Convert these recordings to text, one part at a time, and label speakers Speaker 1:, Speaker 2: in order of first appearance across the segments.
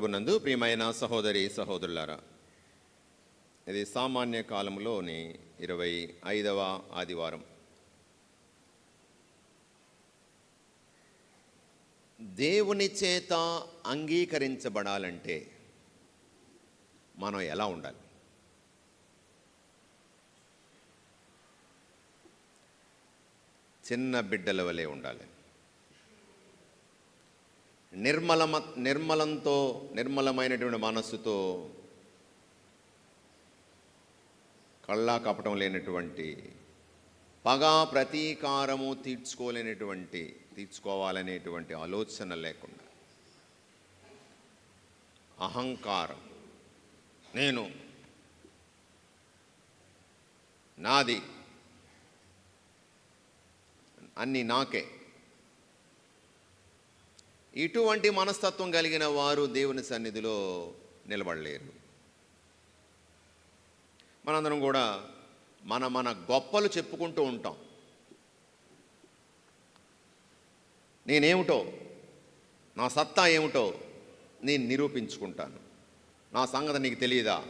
Speaker 1: ప్రభునందు ప్రియమైన సహోదరి సహోదరులారా ఇది సామాన్య కాలంలోని ఇరవై ఐదవ ఆదివారం. దేవుని చేత అంగీకరించబడాలంటే మనం ఎలా ఉండాలి? చిన్న బిడ్డల వలె ఉండాలి. నిర్మలమ నిర్మలంతో నిర్మలమైనటువంటి మనస్సుతో కళ్ళా కపటం లేనటువంటి పగా ప్రతీకారము తీర్చుకోలేనటువంటి తీర్చుకోవాలనేటువంటి ఆలోచన లేకుండా అహంకారం నేను నాది అన్నీ నాకే ఇటువంటి మనస్తత్వం కలిగిన వారు దేవుని సన్నిధిలో నిలబడలేరు. మనందరం కూడా మన మన గొప్పలు చెప్పుకుంటూ ఉంటాం. నేనేమిటో నా సత్తా ఏమిటో నేను నిరూపించుకుంటాను. నా సంగతి నీకు తెలియదా?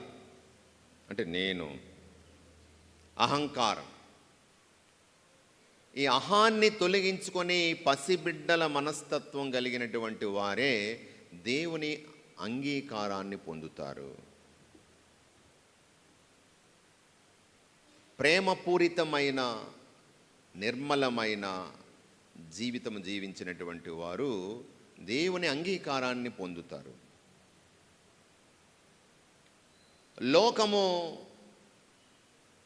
Speaker 1: అంటే నేను. అహంకారం. ఈ అహాన్ని తొలగించుకొని పసిబిడ్డల మనస్తత్వం కలిగినటువంటి వారే దేవుని అంగీకారాన్ని పొందుతారు. ప్రేమపూరితమైన నిర్మలమైన జీవితం జీవించినటువంటి వారు దేవుని అంగీకారాన్ని పొందుతారు. లోకము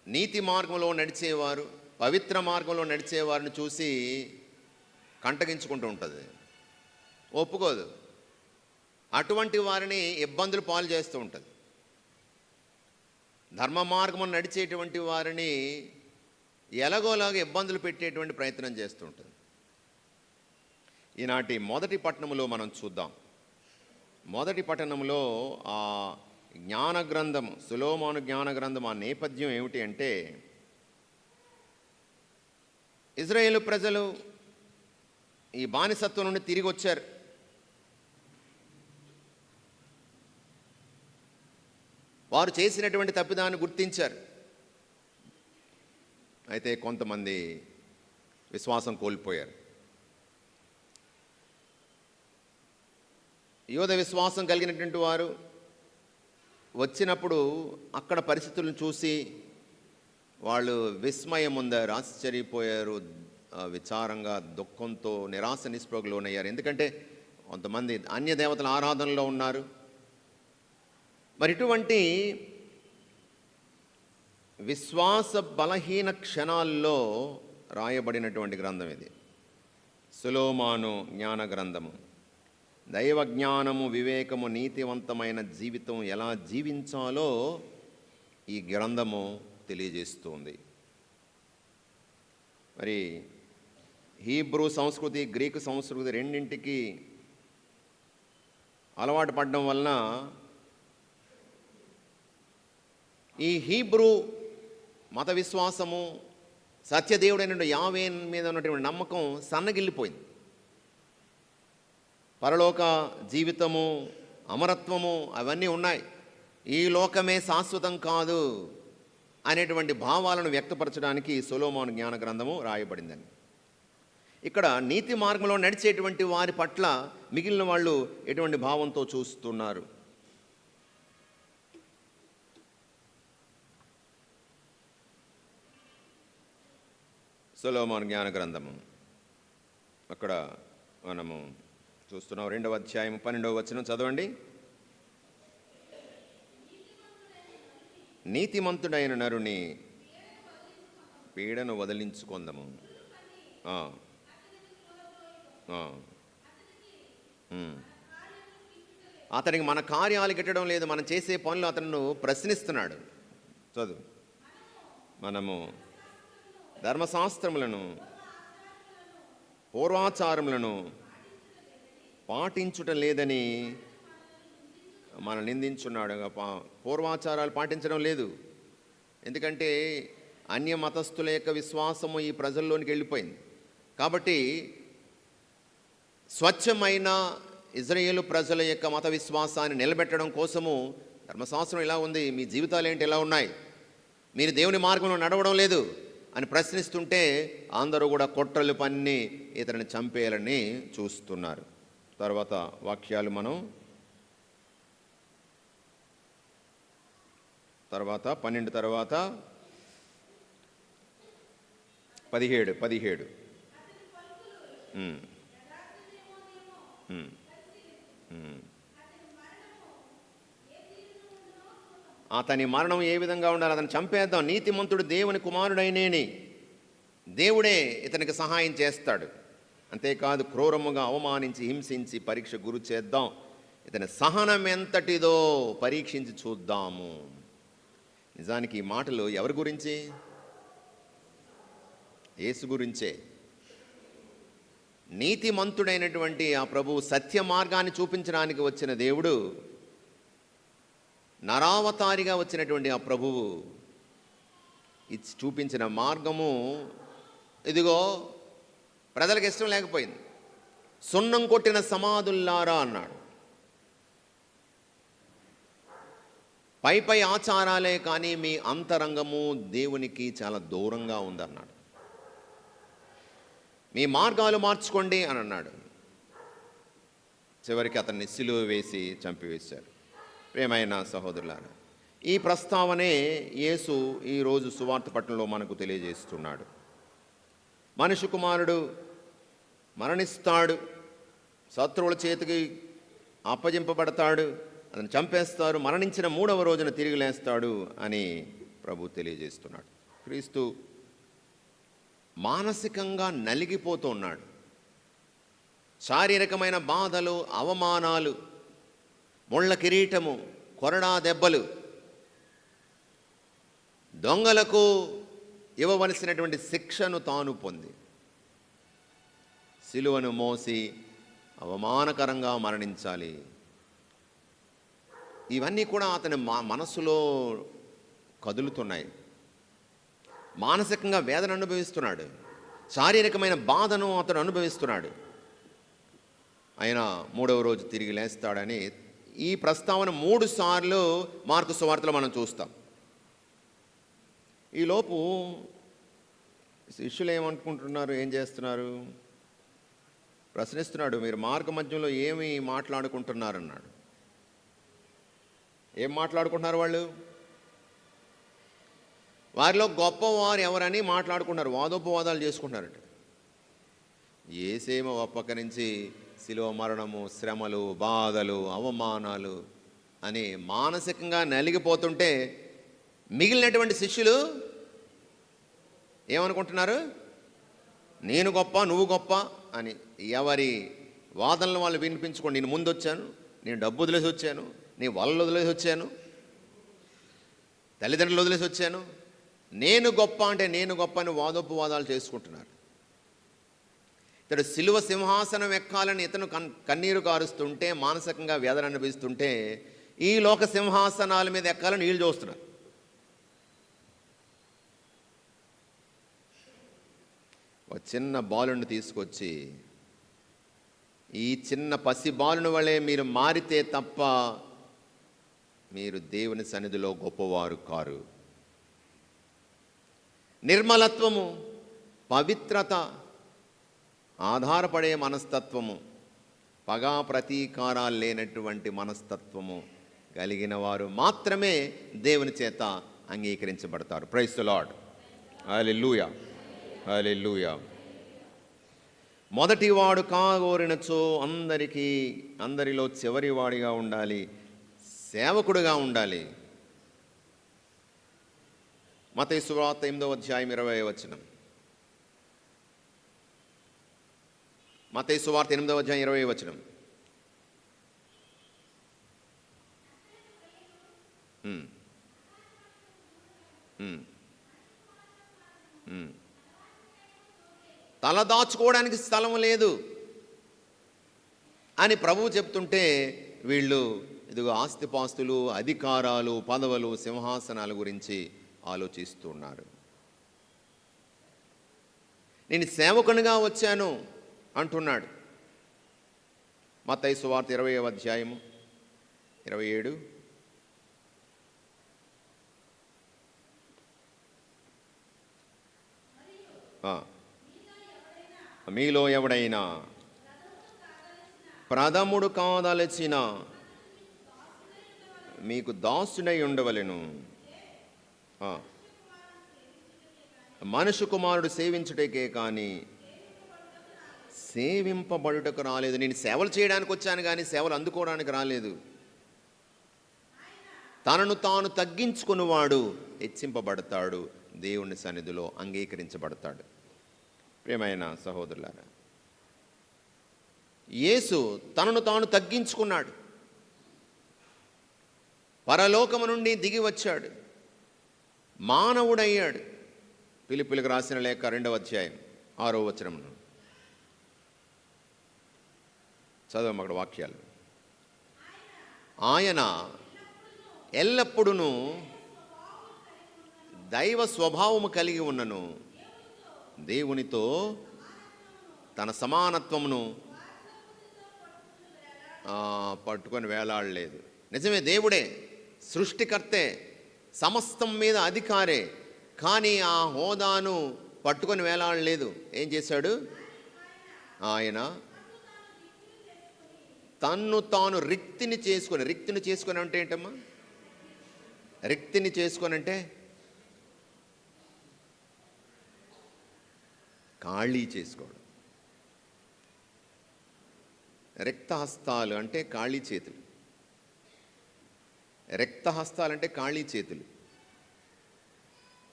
Speaker 1: నీతి మార్గంలో నడిచేవారు పవిత్ర మార్గంలో నడిచే వారిని చూసి కంటగించుకుంటూ ఉంటుంది. ఒప్పుకోదు. అటువంటి వారిని ఇబ్బందులు పాలు చేస్తూ ఉంటుంది. ధర్మ మార్గం నడిచేటువంటి వారిని ఎలాగోలాగా ఇబ్బందులు పెట్టేటువంటి ప్రయత్నం చేస్తూ ఉంటుంది. ఈనాటి మొదటి పట్టణంలో మనం చూద్దాం. మొదటి పట్టణంలో ఆ జ్ఞాన గ్రంథం సులోమాను జ్ఞాన గ్రంథం ఆ నేపథ్యం ఏమిటి అంటే ఇజ్రాయేల్ ప్రజలు ఈ బానిసత్వం నుండి తిరిగి వచ్చారు. వారు చేసినటువంటి తప్పిదాన్ని గుర్తించారు. అయితే కొంతమంది విశ్వాసం కోల్పోయారు. యోధ విశ్వాసం కలిగినటువంటి వారు వచ్చినప్పుడు అక్కడ పరిస్థితులను చూసి వాళ్ళు విస్మయం ఉందారు ఆశ్చర్యపోయారు విచారంగా దుఃఖంతో నిరాశ నిస్పృహకు లోనయ్యారు ఎందుకంటే కొంతమంది అన్య దేవతల ఆరాధనలో ఉన్నారు. మరి ఇటువంటి విశ్వాస బలహీన క్షణాల్లో రాయబడినటువంటి గ్రంథం ఇది. సులోమాను జ్ఞాన గ్రంథము. దైవ జ్ఞానము వివేకము నీతివంతమైన జీవితం ఎలా జీవించాలో ఈ గ్రంథము తెలియజేస్తుంది. మరి హీబ్రూ సంస్కృతి గ్రీకు సంస్కృతి రెండింటికి అలవాటు పడడం వలన ఈ హీబ్రూ మత విశ్వాసము సత్యదేవుడైన యావేన్ మీద ఉన్నటువంటి నమ్మకం సన్నగిల్లిపోయింది. పరలోక జీవితము అమరత్వము అవన్నీ ఉన్నాయి. ఈ లోకమే శాశ్వతం కాదు. అనేటువంటి భావాలను వ్యక్తపరచడానికి సొలోమోన్ జ్ఞాన గ్రంథము రాయబడిందని ఇక్కడ నీతి మార్గంలో నడిచేటువంటి వారి పట్ల మిగిలిన వాళ్ళు ఎటువంటి భావంతో చూస్తున్నారు? సొలోమోన్ జ్ఞాన గ్రంథము. అక్కడ మనము చూస్తున్నాం. రెండవ అధ్యాయం పన్నెండవ వచనం చదవండి. నీతిమంతుడైన నరుని పీడను వదిలించుకుందాము. అతనికి మన కార్యాలు గిట్టడం లేదు మనం చేసే పనులు అతను ప్రశ్నిస్తున్నాడు. చదువు. మనము ధర్మశాస్త్రములను పూర్వాచారములను పాటించుట లేదని మన నిందించున్నాడు. పూర్వాచారాలు పాటించడం లేదు. ఎందుకంటే అన్య మతస్థుల యొక్క విశ్వాసము ఈ ప్రజల్లోనికి వెళ్ళిపోయింది. కాబట్టి స్వచ్ఛమైన ఇజ్రాయేలు ప్రజల యొక్క మత విశ్వాసాన్ని నిలబెట్టడం కోసము ధర్మశాస్త్రం ఇలా ఉంది. మీ జీవితాలు ఏంటి? ఎలా ఉన్నాయి. మీరు దేవుని మార్గంలో నడవడం లేదు అని ప్రశ్నిస్తుంటే అందరూ కూడా కొట్రలు పన్ని ఇతరుని చంపేయాలని చూస్తున్నారు. తర్వాత వాక్యాలు మనం తర్వాత పన్నెండు తర్వాత పదిహేడు పదిహేడు. అతని మరణం ఏ విధంగా ఉండాలి? అతను చంపేద్దాం. నీతిమంతుడు దేవుని కుమారుడైనేని. దేవుడే ఇతనికి సహాయం చేస్తాడు. అంతేకాదు క్రూరముగా అవమానించి హింసించి పరీక్ష గురి చేద్దాం. ఇతని సహనం ఎంతటిదో పరీక్షించి చూద్దాము. నిజానికి ఈ మాటలు ఎవరి గురించి? యేసు గురించే. నీతిమంతుడైనటువంటి ఆ ప్రభు సత్య మార్గాన్ని చూపించడానికి వచ్చిన దేవుడు నరావతారిగా వచ్చినటువంటి ఆ ప్రభువు ఇచ్చి చూపించిన మార్గము ఇదిగో ప్రజలకు ఇష్టం లేకపోయింది. సున్నం కొట్టిన సమాధుల్లారా అన్నాడు. పై పై ఆచారాలే కానీ మీ అంతరంగము దేవునికి చాలా దూరంగా ఉందన్నాడు. మీ మార్గాలు మార్చుకోండి అని అన్నాడు. చివరికి అతన్ని సిలువ వేసి చంపివేశారు. ప్రేమైన సహోదరులారా ఈ ప్రస్తావనే యేసు ఈరోజు సువార్త పట్టణంలో మనకు తెలియజేస్తున్నాడు. మనిషి కుమారుడు మరణిస్తాడు శత్రువుల చేతికి అప్పజింపబడతాడు అతను చంపేస్తారు మరణించిన మూడవ రోజున తిరిగి లేస్తాడు అని ప్రభు తెలియజేస్తున్నాడు. క్రీస్తు మానసికంగా నలిగిపోతూ ఉన్నాడు. శారీరకమైన బాధలు అవమానాలు ముళ్ళ కిరీటము కొరడా దెబ్బలు దొంగలకు ఇవ్వవలసినటువంటి శిక్షను తాను పొంది. సిలువను మోసి అవమానకరంగా మరణించాలి. ఇవన్నీ కూడా అతని మా మనస్సులో కదులుతున్నాయి. మానసికంగా వేదన అనుభవిస్తున్నాడు. శారీరకమైన బాధను అతను అనుభవిస్తున్నాడు. ఆయన మూడవ రోజు తిరిగి లేస్తాడని ఈ ప్రస్తావన మూడు సార్లు మార్కు సువార్తలో మనం చూస్తాం. ఈలోపు శిష్యులు ఏమనుకుంటున్నారు? ఏం చేస్తున్నారు? ప్రశ్నిస్తున్నాడు మీరు మార్గ మధ్యంలో ఏమి మాట్లాడుకుంటున్నారన్నాడు. ఏం మాట్లాడుకుంటున్నారు వాళ్ళు? వారిలో గొప్పవారు ఎవరని మాట్లాడుకున్నారు వాదోపవాదాలు చేసుకుంటున్నారట ఏసేమో ఒక నుంచి శిలువ మరణము శ్రమలు బాధలు అవమానాలు అని మానసికంగా నలిగిపోతుంటే మిగిలినటువంటి శిష్యులు ఏమనుకుంటున్నారు? నేను గొప్ప నువ్వు గొప్ప అని ఎవరి వాదనలు వాళ్ళు వినిపించుకోండి నేను ముందు వచ్చాను నేను డబ్బు వదిలేసి వచ్చాను నీ వలలు వదిలేసి వచ్చాను. తల్లిదండ్రులు వదిలేసి వచ్చాను. నేను గొప్ప అంటే నేను గొప్ప అని వాదోపవాదాలు చేసుకుంటున్నారు. ఇతడు సిలువ సింహాసనం ఎక్కాలని ఇతను కన్ కన్నీరు కారుస్తుంటే మానసికంగా వేదన అనిపిస్తుంటే ఈ లోక సింహాసనాల మీద ఎక్కాలని నీళ్ళు చూస్తున్నారు. ఒక చిన్న బాలుని తీసుకొచ్చి ఈ చిన్న పసి బాలుని వలె మీరు మారితే తప్ప మీరు దేవుని సన్నిధిలో గొప్పవారు కారు. నిర్మలత్వము పవిత్రత ఆధారపడే మనస్తత్వము పగా ప్రతీకారాలు లేనటువంటి మనస్తత్వము కలిగిన వారు మాత్రమే దేవుని చేత అంగీకరించబడతారు. ప్రైస్ లాడ్ హల్లెలూయా లూయా మొదటివాడు కాగోరినచో అందరికీ అందరిలో చివరివాడిగా ఉండాలి. సేవకుడుగా ఉండాలి. మత సువార్త ఎనిమిదో అధ్యాయం ఇరవై వచనం. మత సువార్త ఎనిమిదవ అధ్యాయం ఇరవై వచనం. తల దాచుకోవడానికి స్థలం లేదు అని ప్రభువు చెప్తుంటే వీళ్ళు ఇదిగో ఆస్తిపాస్తులు అధికారాలు పదవులు సింహాసనాల గురించి ఆలోచిస్తున్నారు. నేను సేవకునిగా వచ్చాను అంటున్నాడు. మతైసు వార్త ఇరవై అధ్యాయము ఇరవై ఏడు. మీలో ఎవడైనా ప్రథముడు కాదలచిన మీకు దాసుడై ఉండవలెను. ఆ. మనుషు కుమారుడు సేవించుటకే కానీ సేవింపబడుటకు రాలేదు. నేను సేవలు చేయడానికి వచ్చాను కానీ సేవలు అందుకోవడానికి రాలేదు. తనను తాను తగ్గించుకున్నవాడు హెచ్చింపబడతాడు. దేవుని సన్నిధిలో అంగీకరించబడతాడు. ప్రియమైన సహోదరులారా యేసు తనను తాను తగ్గించుకున్నాడు. పరలోకము నుండి దిగి వచ్చాడు. మానవుడయ్యాడు. పిలిపిలికి రాసిన లేఖ రెండవ అధ్యాయం ఆరో వచనం చదవం అక్కడ వాక్యాలు. ఆయన ఎల్లప్పుడూ దైవ స్వభావము కలిగి ఉన్నను. దేవునితో తన సమానత్వమును పట్టుకొని వేలాడలేదు. నిజమే దేవుడే సృష్టికర్తే సమస్తం మీద అధికారే కానీ ఆ హోదాను పట్టుకొని వేలాడలేదు. ఏం చేశాడు? ఆయన తన్ను తాను రిక్తిని చేసుకొని రిక్తిని చేసుకొని అంటే ఏంటమ్మా? రిక్తిని చేసుకొని అంటే ఖాళీ చేసుకోవడం. రిక్తహస్తాలు అంటే ఖాళీ చేతులు. రిక్తహస్తాలు అంటే ఖాళీ చేతులు.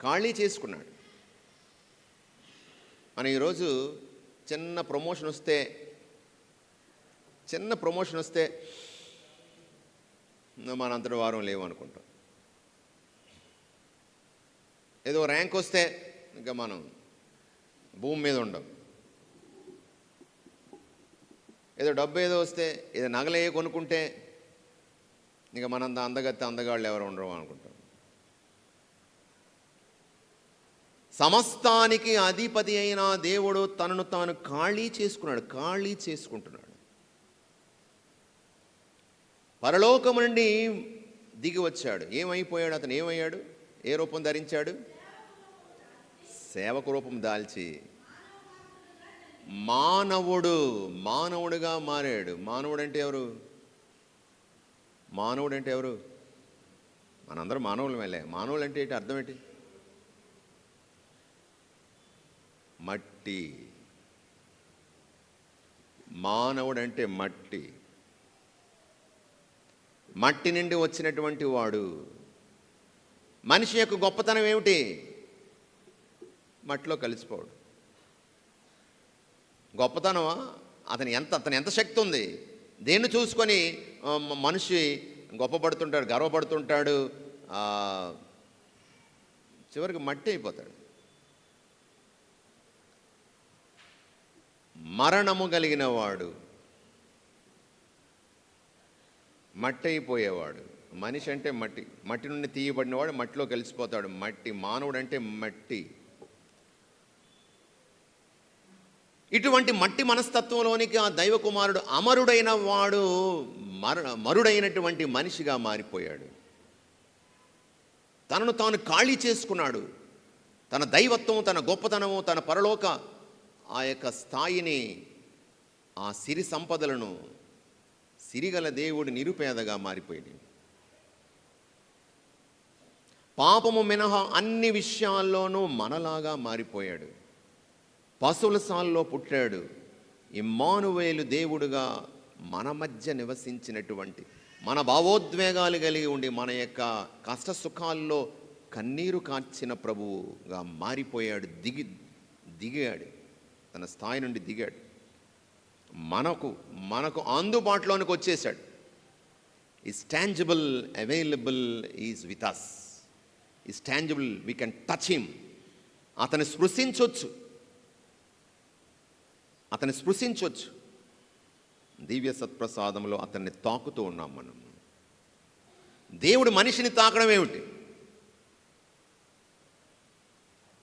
Speaker 1: ఖాళీ చేసుకున్నాడు. మనం ఈరోజు చిన్న ప్రమోషన్ వస్తే చిన్న ప్రమోషన్ వస్తే మనంతటి వారం లేవు అనుకుంటాం. ఏదో ర్యాంక్ వస్తే ఇంకా మనం భూమి మీద ఉండం. ఏదో డబ్బు ఏదో వస్తే ఏదో నగలే కొనుక్కుంటే ఇక మనంత అందగత్తే అందగాళ్ళు ఎవరు ఉండరు అనుకుంటాం సమస్తానికి అధిపతి అయిన దేవుడు తనను తాను ఖాళీ చేసుకున్నాడు ఖాళీ చేసుకుంటున్నాడు. పరలోకము నుండి దిగి వచ్చాడు. ఏమైపోయాడు? అతను ఏమయ్యాడు? ఏ రూపం ధరించాడు? సేవకు రూపం దాల్చి మానవుడు మానవుడుగా మారాడు. మానవుడు అంటే ఎవరు? మానవుడు అంటే ఎవరు? మనందరూ మానవులు మేలే మానవులు అంటే ఏంటి? అర్థం ఏంటి? మట్టి. మానవుడు అంటే మట్టి. మట్టి నుండి వచ్చినటువంటి వాడు. మనిషి యొక్క గొప్పతనం ఏమిటి? మట్టిలో కలిసిపోవడు. గొప్పతనమా? అతని ఎంత అతని ఎంత శక్తి ఉంది? దేన్ని చూసుకొని మనిషి గొప్పపడుతుంటాడు గర్వపడుతుంటాడు చివరికి మట్టి అయిపోతాడు. మరణము కలిగిన వాడు మట్టి అయిపోయేవాడు. మనిషి అంటే మట్టి మట్టి నుండి తీయబడినవాడు మట్టిలో కలిసిపోతాడు. మట్టి మానవుడు అంటే మట్టి. ఇటువంటి మట్టి మనస్తత్వంలోనికి ఆ దైవకుమారుడు అమరుడైన వాడు మర మరుడైనటువంటి మనిషిగా మారిపోయాడు. తనను తాను ఖాళీ చేసుకున్నాడు. తన దైవత్వం తన గొప్పతనము తన పరలోక ఆ యొక్క స్థాయిని ఆ సిరి సంపదలను సిరిగల దేవుడు నిరుపేదగా మారిపోయింది పాపము మినహా అన్ని విషయాల్లోనూ మనలాగా మారిపోయాడు. పశువుల సాల్లో పుట్టాడు. ఇమ్మానువేలు దేవుడుగా మన మధ్య నివసించినటువంటి మన భావోద్వేగాలు కలిగి ఉండి మన యొక్క కష్ట సుఖాల్లో కన్నీరు కార్చిన ప్రభువుగా మారిపోయాడు దిగి దిగాడు తన స్థాయి నుండి దిగాడు. మనకు మనకు అందుబాటులోనికి వచ్చేసాడు is tangible available is with us is tangible we can touch him అతని స్పృశించవచ్చు అతన్ని స్పృశించవచ్చు దివ్య సత్ప్రసాదంలో అతన్ని తాకుతూ ఉన్నాం మనం. దేవుడు మనిషిని తాకడం ఏమిటి?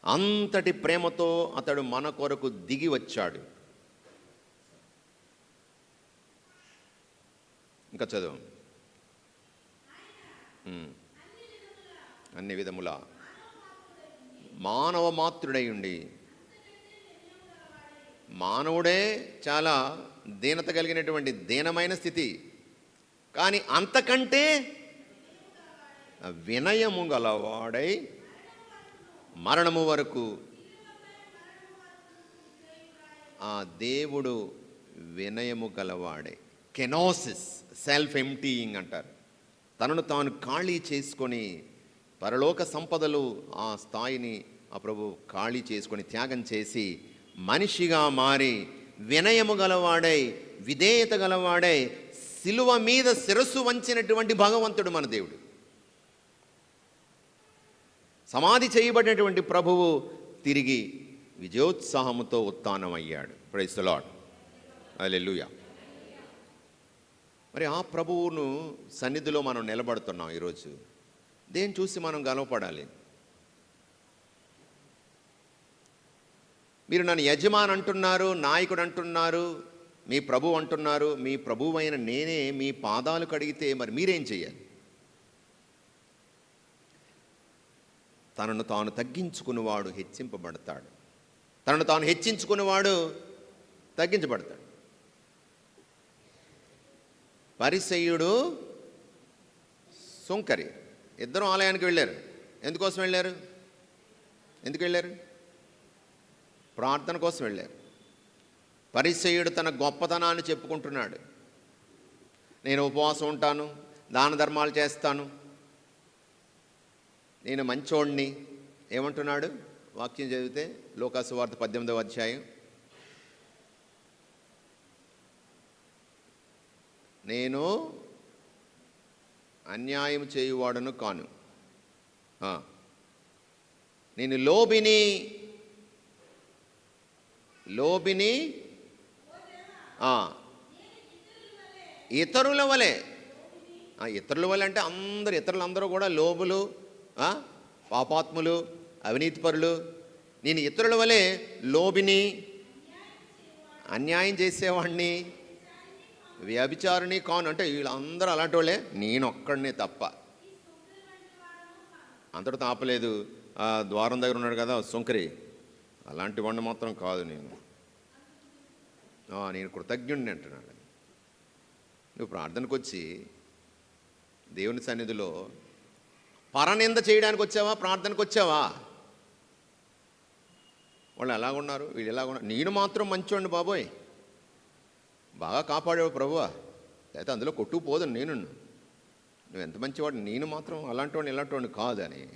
Speaker 1: అంతటి ప్రేమతో అతడు మన కొరకు దిగి వచ్చాడు. ఇంకా చదువు. అన్ని విధముల. మానవ మాతృడై ఉండి మానవుడే చాలా దీనత కలిగినటువంటి దీనమైన స్థితి. కానీ అంతకంటే వినయము గలవాడై మరణము వరకు ఆ దేవుడు వినయము గలవాడే. కెనోసిస్ సెల్ఫ్ ఎంటీయింగ్ అంటారు. తనను తాను ఖాళీ చేసుకొని పరలోక సంపదలు ఆ స్థాయిని ఆ ప్రభు ఖాళీ చేసుకొని త్యాగం చేసి మనిషిగా మారి వినయము గలవాడై విధేయత గలవాడై సిలువ మీద శిరస్సు వంచినటువంటి భగవంతుడు మన దేవుడు. సమాధి చేయబడినటువంటి ప్రభువు తిరిగి విజయోత్సాహముతో ఉత్థానమయ్యాడు. ప్రైస్ అలెలుయ మరి ఆ ప్రభువును సన్నిధిలో మనం నిలబడుతున్నాం ఈరోజు. దేని చూసి మనం గలవపడాలి మీరు నన్ను యజమాన్ అంటున్నారు నాయకుడు అంటున్నారు మీ ప్రభు అంటున్నారు మీ ప్రభువైన నేనే మీ పాదాలు కడిగితే మరి మీరేం చేయాలి తనను తాను తగ్గించుకున్నవాడు హెచ్చింపబడతాడు. తనను తాను హెచ్చించుకున్నవాడు తగ్గించబడతాడు. పరిసయ్యుడు సుంకరి. ఇద్దరు ఆలయానికి వెళ్ళారు. ఎందుకోసం వెళ్ళారు? ఎందుకు వెళ్ళారు? ప్రార్థన కోసం వెళ్ళారు. పరిచయుడు తన గొప్పతనాన్ని చెప్పుకుంటున్నాడు. నేను ఉపవాసం ఉంటాను దాన ధర్మాలు చేస్తాను. నేను మంచోణ్ణి. ఏమంటున్నాడు? వాక్యం చదివితే లోకాసు వార్త పద్దెనిమిదవ అధ్యాయం. నేను అన్యాయం చేయువాడను కాను. నేను లోబిని లోబిని ఇతరుల వలె. ఇతరుల వలె అంటే అందరు ఇతరులు అందరూ కూడా లోబులు పాపాత్ములు అవినీతిపరులు. నేను ఇతరుల వలె లోబిని అన్యాయం చేసేవాడిని వ్యభిచారిణి కాను. అంటే వీళ్ళందరూ అలాంటి వాళ్ళే నేను ఒక్కడినే తప్ప. అంతటితో ఆపలేదు. ద్వారం దగ్గర ఉన్నాడు కదా సుంకరి. అలాంటి వాడిని మాత్రం కాదు నేను. నేను కృతజ్ఞుడిని అంటున్నాడు నువ్వు ప్రార్థనకు వచ్చి దేవుని సన్నిధిలో పరనింద చేయడానికి వచ్చావా ప్రార్థనకు వచ్చావా వాళ్ళు ఎలాగున్నారు వీళ్ళు ఎలాగున్నారు నేను మాత్రం మంచోండి బాబోయ్. బాగా కాపాడేవు ప్రభువా. అయితే అందులో కొట్టుకుపోదు నేను నువ్వు ఎంత మంచివాడు నేను మాత్రం అలాంటి వాడిని ఇలాంటి వాడిని కాదని.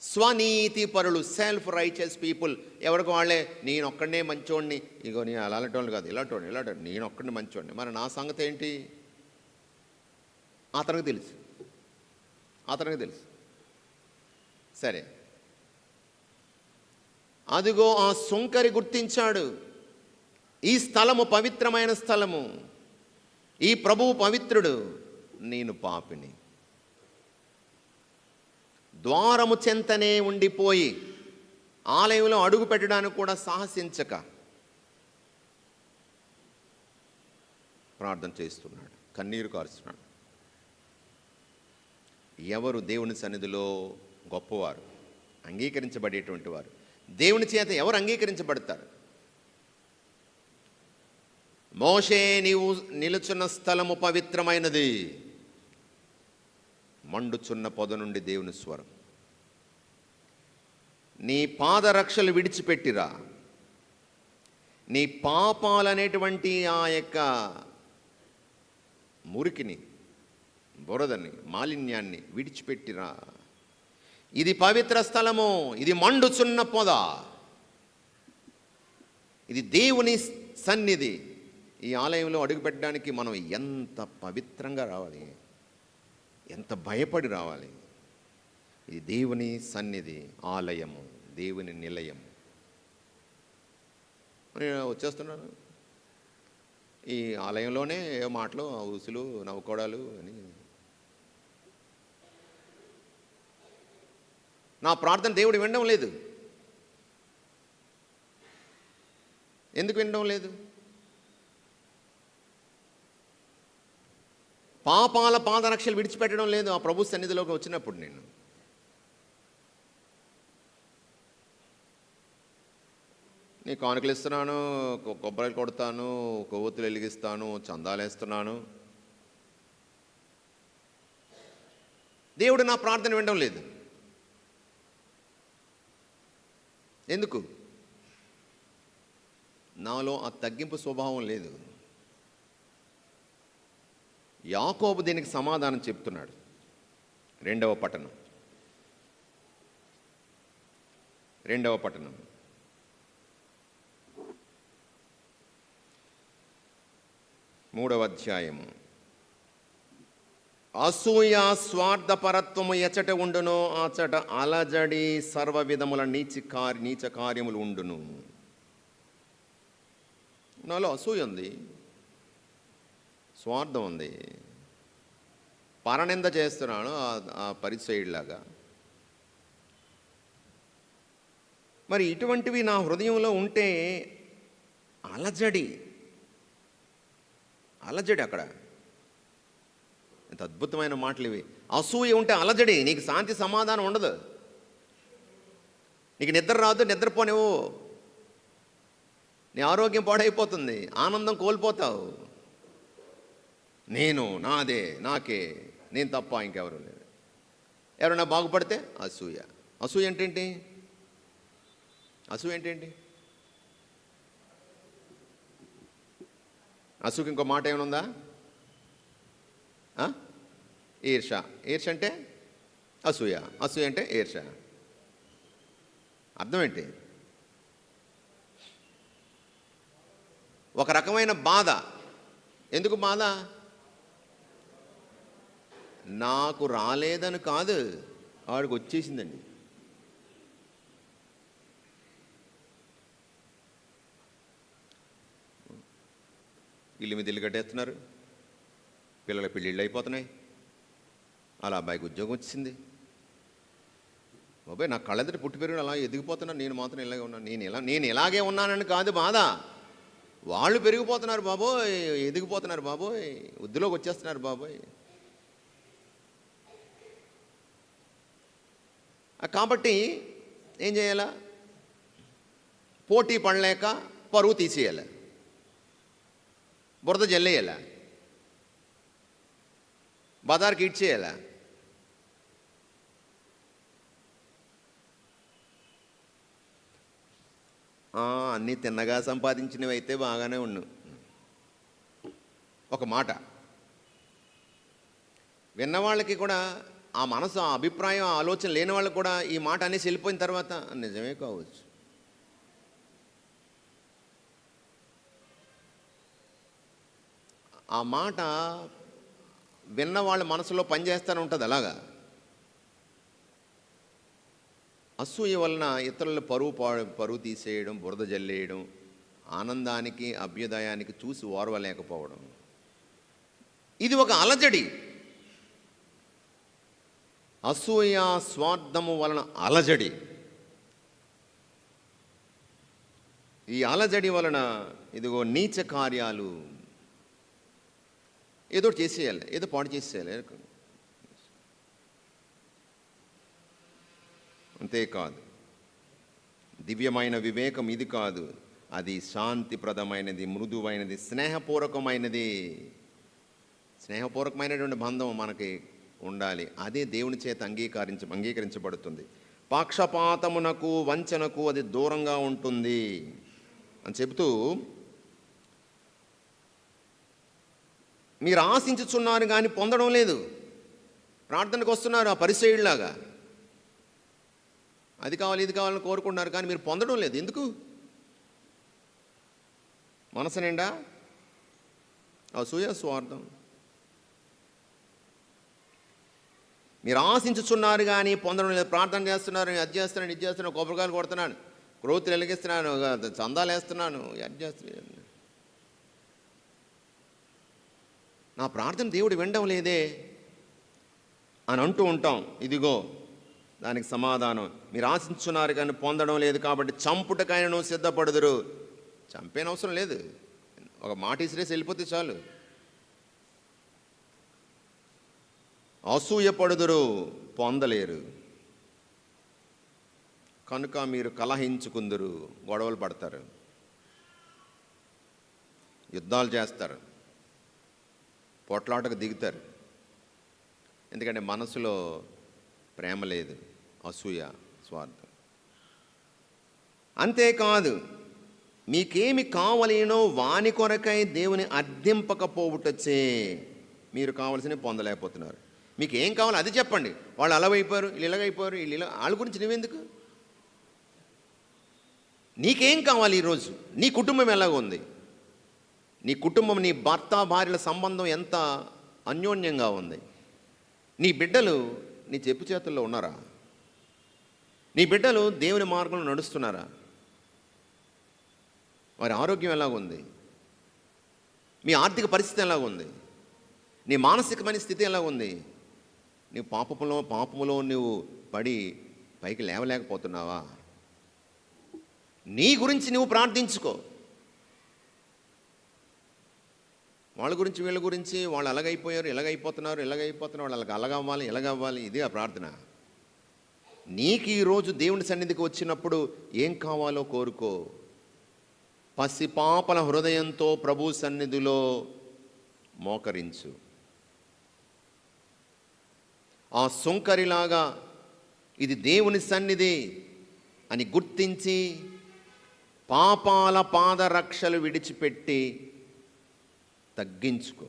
Speaker 1: స్వనీతి పరులు సెల్ఫ్ రైచియస్ పీపుల్ ఎవరికి వాళ్ళే? నేను ఒక్కడనే మంచోడిని ఇగో నేను అలాంటి వాళ్ళు కాదు ఇలాంటి వాడిని ఇలాంటి నేను ఒక్కడిని మంచోడిని మరి నా సంగతి ఏంటి? అతనికి తెలుసు. అతనికి తెలుసు. సరే. అదిగో ఆ సుంకరి గుర్తించాడు. ఈ స్థలము పవిత్రమైన స్థలము. ఈ ప్రభువు పవిత్రుడు. నేను పాపిని. ద్వారము చెంతనే ఉండిపోయి ఆలయంలో అడుగు పెట్టడానికి కూడా సాహసించక ప్రార్థన చేస్తున్నాడు కన్నీరు కారుస్తున్నాడు. ఎవరు దేవుని సన్నిధిలో గొప్పవారు అంగీకరించబడేటువంటి వారు? దేవుని చేత ఎవరు అంగీకరించబడతారు? మోషే నీవు నిలుచున్న స్థలము పవిత్రమైనది. మండుచున్న పొద నుండి దేవుని స్వరం. నీ పాదరక్షలు విడిచిపెట్టిరా. నీ పాపాలనేటువంటి ఆ యొక్క మురికిని బురదని మాలిన్యాన్ని విడిచిపెట్టిరా. ఇది పవిత్ర స్థలము ఇది మండుచున్న పొద. ఇది దేవుని సన్నిధి. ఈ ఆలయంలో అడుగుపెట్టడానికి మనం ఎంత పవిత్రంగా రావాలి? ఎంత భయపడి రావాలి? ఇది దేవుని సన్నిధి ఆలయము దేవుని నిలయము. నేను వచ్చేస్తున్నాను. ఈ ఆలయంలోనే ఏ మాటలు ఊసులు నవ్వుకోవడాలు అని. నా ప్రార్థన దేవుడు వినడం లేదు. ఎందుకు వినడం లేదు? పాపాల పాదరక్షలు విడిచిపెట్టడం లేదు ఆ ప్రభు సన్నిధిలోకి వచ్చినప్పుడు నేను. నీ కానుకలు ఇస్తున్నాను కొబ్బరి కొడతాను కొవ్వొత్తులు వెలిగిస్తాను చందాలేస్తున్నాను దేవుడు నా ప్రార్థన వినడం లేదు. ఎందుకు? నాలో ఆ తగ్గింపు స్వభావం లేదు. యాకోబు దీనికి సమాధానం చెప్తున్నాడు. రెండవ పట్టణం. రెండవ పట్టణం. మూడవ అధ్యాయము అసూయ స్వార్థపరత్వము ఎచట ఉండునో అచట అలజడి సర్వ విధముల నీచి కార్య నీచ కార్యములు ఉండును. నాలో అసూయ ఉంది. స్వార్థం ఉంది. పరనింద చేస్తున్నాను ఆ- ఆ పరిచయుడిలాగా. మరి ఇటువంటివి నా హృదయంలో ఉంటే అలజడి అలజడి అక్కడ. ఎంత అద్భుతమైన మాటలు ఇవి. అసూయ ఉంటే అలజడి నీకు శాంతి సమాధానం ఉండదు. నీకు నిద్ర రాదు నిద్రపోనివ్వు. నీ ఆరోగ్యం పాడైపోతుంది ఆనందం కోల్పోతావు. నేను నాదే నాకే నేను తప్ప ఇంకెవరు లేదు ఎవరైనా బాగుపడితే అసూయ. అసూయ ఏంటేంటి అసూయ ఏంటేంటి అసూకి ఇంకో మాట ఏమైనా ఈర్ష. ఈర్ష అంటే? అసూయ. అసూయ అంటే ఈర్ష. అర్థం ఏంటి ఒక రకమైన బాధ. ఎందుకు బాధ? నాకు రాలేదని కాదు. ఆడికి వచ్చేసిందండి. ఇల్లు మీద ఇల్లు కట్టేస్తున్నారు. పిల్లల పెళ్ళిళ్ళు అయిపోతున్నాయి. అలా అబ్బాయికి ఉద్యోగం వచ్చింది. బాబాయ్ నా కళ్ళెదుటి పుట్టి పెరిగిన అలా ఎదిగిపోతున్నాను. నేను మాత్రం ఇలాగే ఉన్నాను నేను ఇలా నేను ఇలాగే ఉన్నానని కాదు బాధ. వాళ్ళు పెరిగిపోతున్నారు బాబోయ్ ఎదిగిపోతున్నారు బాబోయ్ వృద్ధిలోకి వచ్చేస్తున్నారు బాబోయ్. కాబట్టి ఏం చేయాలా? పోటీ పడలేక పరువు తీసేయాలి. బురద జల్లేయాల బజార్కి ఇచ్చేయాల అన్నీ తిన్నగా సంపాదించినవి అయితే బాగానే ఉండు. ఒక మాట. విన్నవాళ్ళకి కూడా ఆ మనసు ఆ అభిప్రాయం ఆ ఆలోచన లేని వాళ్ళకి కూడా ఈ మాట అనేసి వెళ్ళిపోయిన తర్వాత నిజమే కావచ్చు. ఆ మాట విన్న వాళ్ళ మనసులో పనిచేస్తూనే ఉంటుంది అలాగా? అసూయ వలన ఇతరుల పరువు పా- పరువు తీసేయడం బురద జల్లేయడం ఆనందానికి అభ్యుదయానికి చూసి ఓర్వలేకపోవడం. ఇది ఒక అలజడి. అసూయ స్వార్థము వలన అలజడి. ఈ అలజడి వలన ఇదిగో నీచ కార్యాలు ఏదో ఒకటి చేసేయాలి ఏదో పాడు చేసేయాలి. అంతేకాదు దివ్యమైన వివేకం ఇది కాదు అది శాంతిప్రదమైనది మృదువైనది స్నేహపూర్వకమైనది స్నేహపూర్వకమైనటువంటి బంధం మనకి ఉండాలి అదే దేవుని చేత అంగీకరించ అంగీకరించబడుతుంది. పక్షపాతమునకు వంచనకు అది దూరంగా ఉంటుంది. అని చెబుతూ మీరు ఆశించుచున్నారు కానీ పొందడం లేదు. ప్రార్థనకు వస్తున్నారు ఆ పరిచయుడిలాగా అది కావాలి ఇది కావాలని కోరుకుంటున్నారు కానీ మీరు పొందడం లేదు. ఎందుకు? మనసు నిండా అసూయ స్వార్థం. మీరు ఆశించుచున్నారు కానీ పొందడం లేదు. ప్రార్థన చేస్తున్నారు అది చేస్తున్నాను ఇది చేస్తున్నాను కొబ్బరికాయలు కొడుతున్నాను క్రోతులు వెలిగిస్తున్నాను చందాలు వేస్తున్నాను అది చేస్తున్నాను నా ప్రార్థన దేవుడు వినడం లేదే అని అంటూ ఉంటాం. ఇదిగో దానికి సమాధానం. మీరు ఆశించున్నారు కానీ పొందడం లేదు కాబట్టి చంపుటకైనను సిద్ధపడుదురు. చంపేన అవసరం లేదు. ఒక మాట ఇసిరేసి వెళ్ళిపోతే చాలు. అసూయపడుదురు పొందలేరు. కనుక మీరు కలహించుకుందరు గొడవలు పడతారు. యుద్ధాలు చేస్తారు. పొట్లాటకు దిగుతారు. ఎందుకంటే మనసులో ప్రేమ లేదు అసూయ స్వార్థం. అంతేకాదు మీకేమి కావలేనో వాని కొరకై దేవుని అర్థింపకపోవుటచ్చే మీరు కావలసినవి పొందలేకపోతున్నారు. మీకు ఏం కావాలో అది చెప్పండి. వాళ్ళు అలవైపోయారు వీళ్ళు ఇలాగైపోయారు వీళ్ళు ఇలా వాళ్ళ గురించి నువ్వెందుకు? నీకేం కావాలి ఈరోజు? నీ కుటుంబం ఎలాగ ఉంది నీ కుటుంబం నీ భర్త భార్యల సంబంధం ఎంత అన్యోన్యంగా ఉంది. నీ బిడ్డలు నీ చెప్పు చేతుల్లో ఉన్నారా? నీ బిడ్డలు దేవుని మార్గంలో నడుస్తున్నారా? వారి ఆరోగ్యం ఎలాగుంది మీ ఆర్థిక పరిస్థితి ఎలాగుంది నీ మానసికమైన స్థితి ఎలాగుంది నీ పాపములో పాపములో నువ్వు పడి పైకి లేవలేకపోతున్నావా? నీ గురించి నువ్వు ప్రార్థించుకో. వాళ్ళ గురించి వీళ్ళ గురించి వాళ్ళు అలాగైపోయారు ఎలాగైపోతున్నారు ఎలాగైపోతున్నారు వాళ్ళకి అలాగవ్వాలి ఎలాగవ్వాలి ఇది ఆ ప్రార్థన. నీకు ఈరోజు దేవుని సన్నిధికి వచ్చినప్పుడు ఏం కావాలో కోరుకో. పసిపాపల హృదయంతో ప్రభు సన్నిధిలో మోకరించు. ఆ సుంకరిలాగా ఇది దేవుని సన్నిధి అని గుర్తించి పాపాల పాదరక్షలు విడిచిపెట్టి తగ్గించుకో.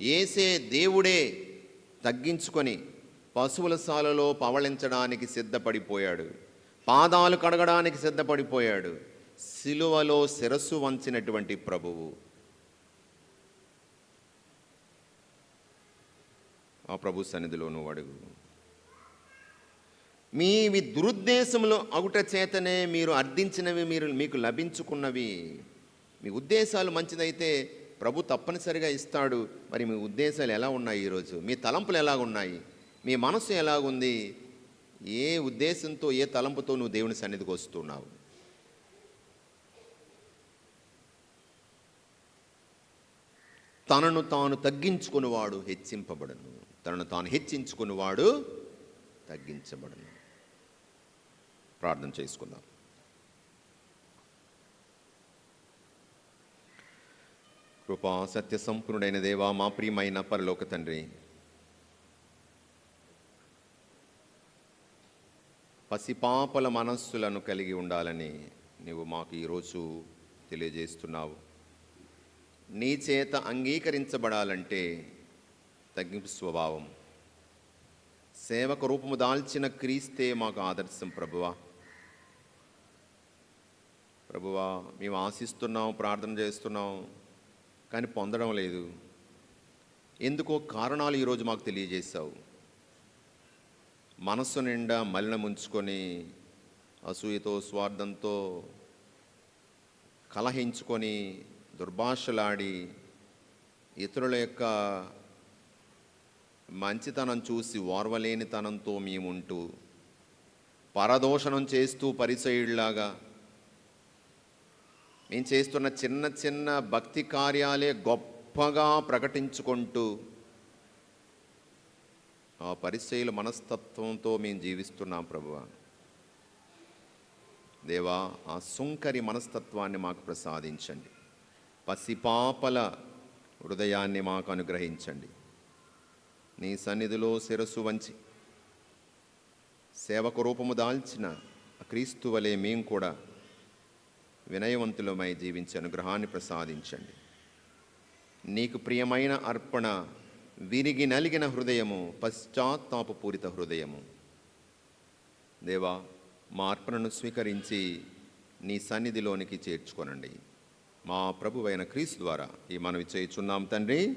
Speaker 1: ఏసే దేవుడే తగ్గించుకొని పశువుల సాలలో పవళించడానికి సిద్ధపడిపోయాడు. పాదాలు కడగడానికి సిద్ధపడిపోయాడు. సిలువలో శిరస్సు వంచినటువంటి ప్రభువు. ఆ ప్రభు సన్నిధిలో నువ్వు అడుగు. మీవి మీ దురుద్దేశంలో అగుట చేతనే మీరు అర్థించినవి మీరు మీకు లభించుకున్నవి. మీ ఉద్దేశాలు మంచిదైతే ప్రభు తప్పనిసరిగా ఇస్తాడు. మరి మీ ఉద్దేశాలు ఎలా ఉన్నాయి ఈరోజు మీ తలంపులు ఎలా ఉన్నాయి? మీ మనసు ఎలాగుంది? ఏ ఉద్దేశంతో ఏ తలంపుతో నువ్వు దేవుని సన్నిధికి వస్తున్నావు? తనను తాను తగ్గించుకునివాడు హెచ్చింపబడను. తనను తాను హెచ్చించుకునివాడు తగ్గించబడను. ప్రార్థన చేసుకుందాం. కృపా సత్య సంపూర్ణుడైన దేవా మా ప్రియమైన పరలోక తండ్రి. పసిపాపల మనస్సులను కలిగి ఉండాలని నీవు మాకు ఈరోజు తెలియజేస్తున్నావు. నీ చేత అంగీకరించబడాలంటే తగ్గింపు స్వభావం. సేవక రూపము దాల్చిన క్రీస్తే మాకు ఆదర్శం ప్రభువా. ప్రభువా మేము ఆశిస్తున్నాం ప్రార్థన చేస్తున్నాం కానీ పొందడం లేదు. ఎందుకో కారణాలు ఈరోజు మాకు తెలియజేశావు. మనస్సు నిండా మలినముంచుకొని అసూయతో స్వార్థంతో కలహించుకొని దుర్భాషలాడి ఇతరుల యొక్క మంచితనం చూసి ఓర్వలేనితనంతో మేముంటూ పరదోషణం చేస్తూ పరిచయుడిలాగా మేము చేస్తున్న చిన్న చిన్న భక్తి కార్యాలే గొప్పగా ప్రకటించుకుంటూ ఆ పరిచయుల మనస్తత్వంతో మేము జీవిస్తున్నాం ప్రభువ. దేవా ఆ సుంకరి మనస్తత్వాన్ని మాకు ప్రసాదించండి. పసిపాపల హృదయాన్ని మాకు అనుగ్రహించండి. నీ సన్నిధిలో శిరస్సు వంచి సేవకు రూపము దాల్చిన క్రీస్తువలే క్రీస్తు వలె మేము కూడా వినయవంతులమై జీవించే అనుగ్రహాన్ని ప్రసాదించండి. నీకు ప్రియమైన అర్పణ విరిగి నలిగిన హృదయము పశ్చాత్తాపపూరిత హృదయము. దేవా మా అర్పణను స్వీకరించి నీ సన్నిధిలోనికి చేర్చుకొనండి. మా ప్రభువైన క్రీస్తు ద్వారా ఈ మనవి చేయుచున్నాం తండ్రి.